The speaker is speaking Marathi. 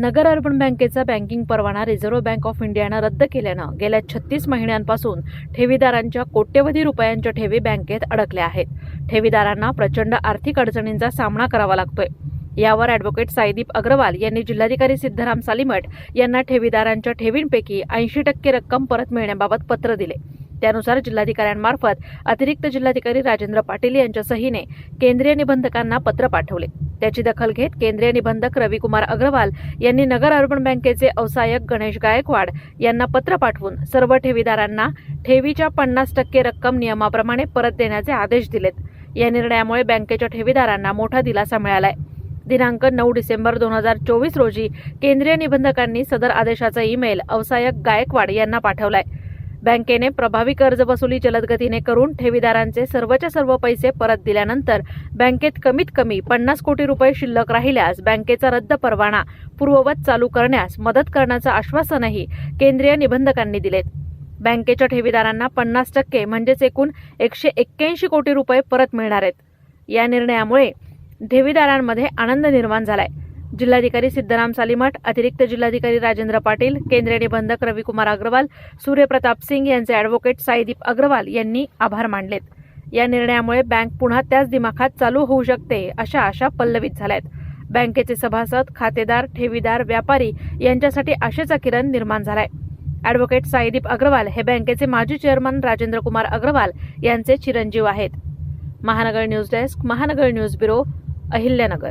नगर अर्बन बँकेचा बँकिंग परवाना रिझर्व्ह बँक ऑफ इंडियानं रद्द केल्यानं गेल्या छत्तीस महिन्यांपासून ठेवीदारांच्या कोट्यवधी रुपयांच्या ठेवी बँकेत अडकल्या आहेत. ठेवीदारांना प्रचंड आर्थिक अडचणींचा सामना करावा लागतोय. यावर अॅडव्होकेट साईदीप अग्रवाल यांनी जिल्हाधिकारी सिद्धराम सालीमठ यांना ठेवीदारांच्या ठेवींपैकी ऐंशी टक्के रक्कम परत मिळण्याबाबत पत्र दिले. त्यानुसार जिल्हाधिकाऱ्यांमार्फत अतिरिक्त जिल्हाधिकारी राजेंद्र पाटील यांच्या सहीने केंद्रीय निबंधकांना पत्र पाठवले. त्याची दखल घेत केंद्रीय निबंधक रविकुमार अग्रवाल यांनी नगर अर्बन बँकेचे अवसायक गणेश गायकवाड यांना पत्र पाठवून सर्व ठेवीदारांना ठेवीच्या पन्नास टक्के रक्कम नियमाप्रमाणे परत देण्याचे आदेश दिलेत. या निर्णयामुळे बँकेच्या ठेवीदारांना मोठा दिलासा मिळालाय. दिनांक नऊ डिसेंबर दोन हजार चोवीस रोजी केंद्रीय निबंधकांनी सदर आदेशाचा ईमेल अवसायक गायकवाड यांना पाठवलाय. बँकेने प्रभावी कर्ज वसुली जलदगतीने करून ठेवीदारांचे सर्वच्या सर्व पैसे परत दिल्यानंतर बँकेत कमीत कमी पन्नास कोटी रुपये शिल्लक राहिल्यास बँकेचा रद्द परवाना पूर्ववत चालू करण्यास मदत करण्याचं आश्वासनही केंद्रीय निबंधकांनी दिलेत. बँकेच्या ठेवीदारांना पन्नास टक्के म्हणजेच एकूण एकशे एक्क्याऐंशी कोटी रुपये परत मिळणार आहेत. या निर्णयामुळे ठेवीदारांमध्ये आनंद निर्माण झालाय. जिल्हाधिकारी सिद्धराम सालीमठ अतिरिक्त जिल्हाधिकारी राजेंद्र पाटील केंद्रीय निबंधक रविकुमार अग्रवाल सूर्यप्रताप सिंग यांचे अॅडव्होकेट साईदीप अग्रवाल यांनी आभार मानलेत. या निर्णयामुळे बँक पुन्हा त्याच दिमाखात चालू होऊ शकते अशा आशा पल्लवित झाल्यात. बँकेचे सभासद खातेदार ठेवीदार व्यापारी यांच्यासाठी आशेचा किरण निर्माण झालाय. अॅडव्होकेट साईदीप अग्रवाल हे बँकेचे माजी चेअरमन राजेंद्र कुमार अग्रवाल यांचे चिरंजीव आहेत. Mahanagar news desk Mahanagar news bureau Ahilyanagar.